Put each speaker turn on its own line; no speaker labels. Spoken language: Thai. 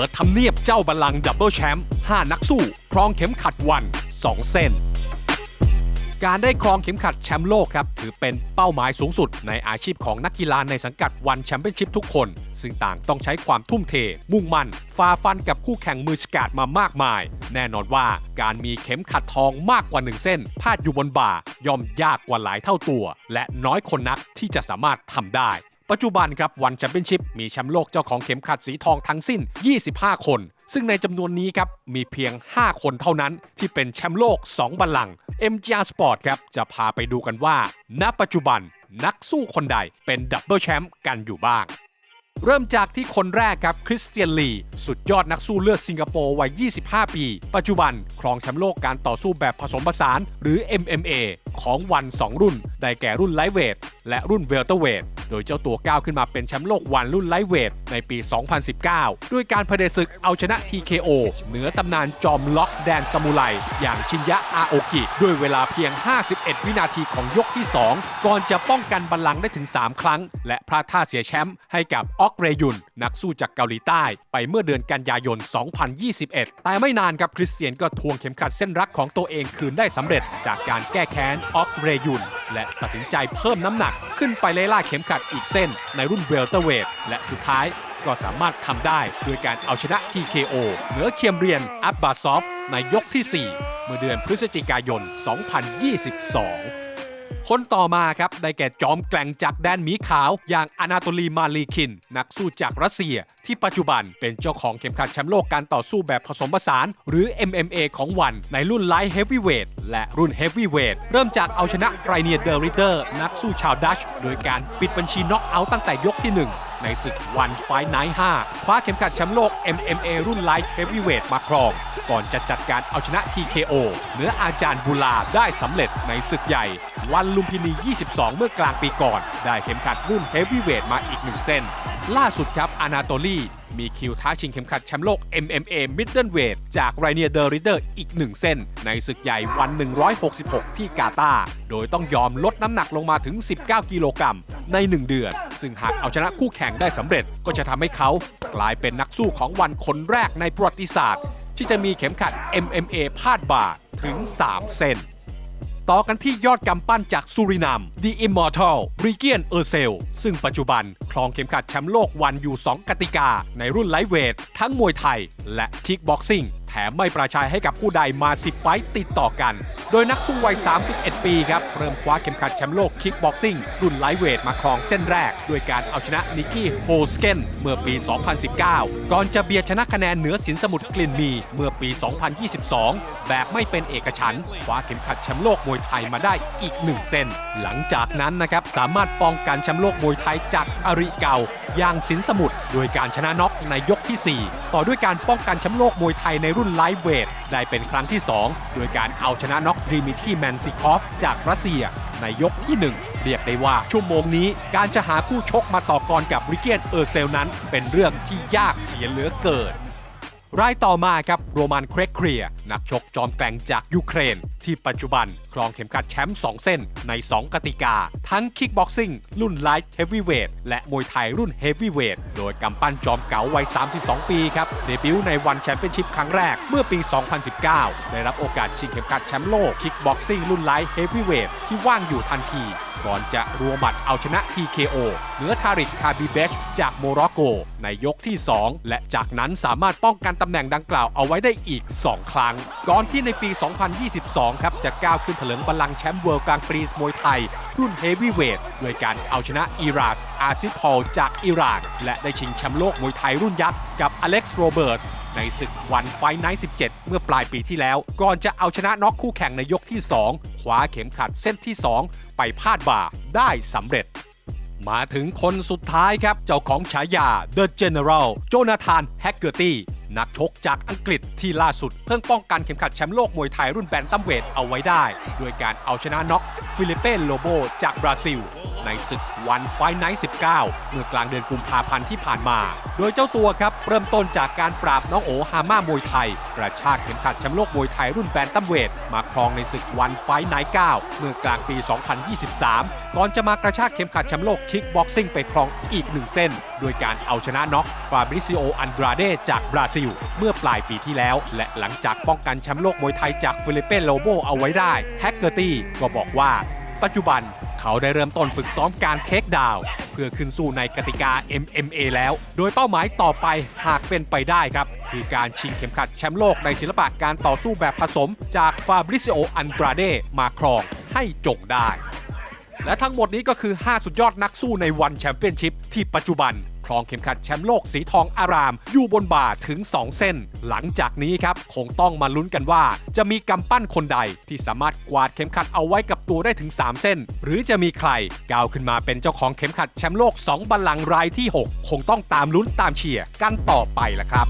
ปิดทำเนียบเจ้าบัลลังก์ดับเบิลแชมป์5นักสู้ครองเข็มขัดวัน 2 เส้น การได้ครองเข็มขัดแชมป์โลกครับ ถือเป็นเป้าหมายสูงสุดในอาชีพของนักกีฬาในสังกัดวันแชมเปี้ยนชิพทุกคน ซึ่งต่างต้องใช้ความทุ่มเท มุ่งมั่นฝ่าฟันกับคู่แข่งมือสกัดมามากมาย แน่นอนว่าการมีเข็มขัดทองมากกว่าหนึ่งเส้น พาดอยู่บนบ่าย่อมยากกว่าหลายเท่าตัว และน้อยคนนักที่จะสามารถทำได้ ปัจจุบันครับวันแชมเปี้ยนชิพมีแชมป์โลกเจ้าของเข็มขัดสีทองทั้งสิ้น 25 คน ซึ่งในจำนวนนี้ครับมีเพียง 5 คนเท่านั้นที่เป็นแชมป์โลก 2 บัลลังก์ MGR Sport ครับจะพาไปดูกันว่า ณ ปัจจุบันนักสู้คนใดเป็นดับเบิลแชมป์กันอยู่บ้าง เริ่มจากที่คนแรกครับคริสเตียนลี สุดยอดนักสู้เลือดสิงคโปร์วัย 25 ปี ปัจจุบันครองแชมป์โลกการต่อสู้แบบผสมผสาน หรือ MMA ของวัน 2 รุ่น ได้แก่รุ่นไลท์เวทและรุ่นเวลเตอร์เวท โดยเจ้าตัวก้าวขึ้นมาเป็นแชมป์โลกวันรุ่นไลท์เวทในปี 2019 ด้วยการพเดศึกเอาชนะ TKO เหนือตำนานจอมล็อกแดนซามูไรอย่างชินยะอาโอกิ ด้วยเวลาเพียง 51 วินาทีของยกที่ 2 ก่อนจะป้องกันบัลลังก์ได้ถึง 3 ครั้ง และพลาดท่าเสียแชมป์ให้กับออกเรยุน นักสู้จากเกาหลีใต้ ไปเมื่อเดือนกันยายน 2021 แต่ไม่นานครับคริสเตียนก็ทวงเข็มขัดเส้นรักของตัวเองคืนได้สำเร็จจากการแก้แค้นออกเรยุน และตัดสินใจเพิ่มน้ำหนักขึ้นไปไล่ล่าเข็มขัดอีกเส้นในรุ่นเวลเตอร์เวทและสุดท้ายก็สามารถทำได้ด้วยการเอาชนะ TKO เหนือเคียมเรียนอับบาซอฟในยกที่ 4 เมื่อเดือนพฤศจิกายน 2022 คนต่อมาครับได้แก่จอมแกล่งจากแดนหมีขาว อย่างอนาโตลีมาลีคิน นักสู้จากรัสเซีย ที่ปัจจุบันเป็นเจ้าของเข็มขัดแชมป์โลกการต่อสู้แบบผสมผสาน หรือ MMA ของวันในรุ่นไลท์เฮฟวีเวท และรุ่นเฮฟวีเวทเริ่มจากเอาชนะไรเนียเดอริเดอร์ นักสู้ชาวดัช โดยการปิดบัญชีน็อกเอาท์ตั้งแต่ยกที่ 1 ในศึกวันไฟไนท์5คว้าเข็มขัดแชมป์โลก MMA รุ่นไลท์เฮฟวีเวทมาครอง ก่อนจะจัดการเอาชนะ TKO เหนืออาจารย์บุลาได้สำเร็จในศึกใหญ่ วันลุมพินี 22 เมื่อกลางปีก่อน ได้เข็มขัดรุ่นเฮฟวีเวทมาอีกหนึ่งเส้น ล่าสุดครับอนาโตลีมีคิวท้าชิงเข็มขัดแชมป์โลก MMA Middleweight จากไรเนียเดอริเดอร์อีกหนึ่งเส้น ในศึกใหญ่วัน 166 ที่กาตาร์โดยต้องยอมลดน้ำหนักลงมาถึง 19 กิโลกรัมใน 1 เดือน ซึ่งหากเอาชนะคู่แข่งได้สำเร็จ ก็จะทำให้เขากลายเป็นนักสู้ของวันคนแรกในประวัติศาสตร์ ที่จะมีเข็มขัด MMA พาดบ่าถึง 3 เส้น ต่อกันที่ยอดกำปั้นจากซูรินาม The Immortal r i g i a n e r s e l ซึ่งปัจจุบันครองเข็มขัดแชมป์โลกวันอยู่ 2 กติกา ในรุ่นไลท์เวท ทั้งมวยไทยและคิกบ็อกซิ่งแถมไม่ประชายให้กับผู้ใดมา 10 ไฟต์ติดต่อกัน โดยนักสู้วัย 31 ปีครับ เริ่มคว้าเข็มขัดแชมป์โลกคิกบ็อกซิ่งรุ่นไลท์เวทมาครองเส้นแรก ด้วยการเอาชนะนิกกี้โฮสเกนเมื่อปี 2019 ก่อนจะเบียดชนะคะแนนเหนือสินสมุทรกลิ่นมีเมื่อปี 2022 แบบไม่เป็นเอกฉันท์คว้าเข็มขัดแชมป์โลกมวยไทยมาได้อีกหนึ่งเส้น หลังจากนั้นนะครับสามารถป้องกันแชมป์โลกมวยไทยจากอริเก่าอย่างสินสมุทรโดยการชนะน็อกในยกที่ 4 ต่อด้วยการป้องกันแชมป์โลกมวยไทยในรุ่นไลท์เวทได้เป็นครั้งที่ 2 โดยการเอาชนะน็อกดริมิที่แมนซิคอฟจากรัสเซียในยกที่ 1 เรียกได้ว่าชั่วโมงนี้การจะหาคู่ชกมาต่อกรกับริเกียนเออร์เซลนั้น เป็นเรื่องที่ยากเสียเหลือเกิน รายต่อมาครับโรมันเครกเครียนักชกจอมแกร่งจากยูเครนที่ปัจจุบันครองเข็มขัดแชมป์ 2 เส้นใน 2 กติกา ทั้งคิกบ็อกซิ่งรุ่นไลท์เฮฟวีเวทและมวยไทยรุ่นเฮฟวีเวทโดยกำปั้นจอมเก๋าวัย 32 ปีครับ เดบิวต์ในวันแชมเปี้ยนชิพครั้งแรกเมื่อปี 2019 ได้รับโอกาสชิงเข็มขัดแชมป์โลกคิกบ็อกซิ่งรุ่นไลท์เฮฟวีเวทที่ว่างอยู่ทันทีก่อนจะรัวหมัดเอาชนะ TKO เหนือทาริกคาบิเบชจากโมร็อกโก ในยกที่ 2 และจากนั้นสามารถป้องกันตำแหน่งดังกล่าวเอาไว้ได้อีก 2 ครั้ง ก่อนที่ในปี 2022ครับ จะก้าวขึ้นเถลิงบัลลังก์แชมป์เวิลด์กลางปรีสมวยไทย รุ่นเฮฟวีเวทด้วยการเอาชนะอิรัสอาซิพอลจากอิหร่าน และได้ชิงแชมป์โลกมวยไทยรุ่นยักษ์กับอเล็กซ์โรเบิร์ตในศึกวันไฟไนท์17 เมื่อปลายปีที่แล้ว ก่อนจะเอาชนะน็อกคู่แข่งในยกที่ 2 คว้าเข็มขัดเส้นที่ 2 ไปพาดบ่าได้สำเร็จ มาถึงคนสุดท้ายครับ เจ้าของฉายา The General โจนาธานแฮกเกอร์ตี้ นักชกจากอังกฤษที่ล่าสุดเพิ่งป้องกันเข็มขัดแชมป์โลกมวยไทยรุ่นแบนตัมเวทเอาไว้ได้ด้วยการเอาชนะน็อกฟิลิเป้โลโบจากบราซิล ในศึกวันไฟไนท์19 เมื่อกลางเดือนกุมภาพันธ์ที่ผ่านมา โดยเจ้าตัวครับเริ่มต้นจากการปราบน้องโอฮาม่ามวยไทย กระชากเข็มขัดแชมป์โลกมวยไทยรุ่นแบนตัมเวทมาครองในศึกวันไฟไนท์9เมื่อกลางปี 2023 ก่อนจะมากระชากเข็มขัดแชมป์โลกคิกบ็อกซิ่งไปครองอีกหนึ่งเส้น โดยการเอาชนะน็อกฟาบริซิโออันดราเดจากบราซิล เมื่อปลายปีที่แล้ว และหลังจากป้องกันแชมป์โลกมวยไทยจากฟิลิปเปนโลโบเอาไว้ได้แฮกเกอร์ตี้ก็บอกว่าปัจจุบัน เขาได้เริ่มต้นฝึกซ้อมการเทคดาวเพื่อขึ้นสู้ในกติกา MMA แล้ว โดยเป้าหมายต่อไปหากเป็นไปได้ครับ คือการชิงเข็มขัดแชมป์โลกในศิลปะการต่อสู้แบบผสมจากฟาบริซิโออันตราเดมาครองให้จงได้ และทั้งหมดนี้ก็คือ 5 สุดยอดนักสู้ในวันแชมเปี้ยนชิพที่ปัจจุบัน รองเข็มขัดแชมป์โลกสีทองอาราม อยู่บนบ่าถึง 2 เส้น หลังจากนี้ครับคงต้องมาลุ้นกันว่า จะมีกำปั้นคนใดที่สามารถกวาดเข็มขัดเอาไว้กับตัวได้ถึง 3 เส้น หรือจะมีใครก้าวขึ้นมาเป็นเจ้าของเข็มขัดแชมป์โลก 2 บัลลังก์รายที่ 6 คงต้องตามลุ้นตามเชียร์กันต่อไปละครับ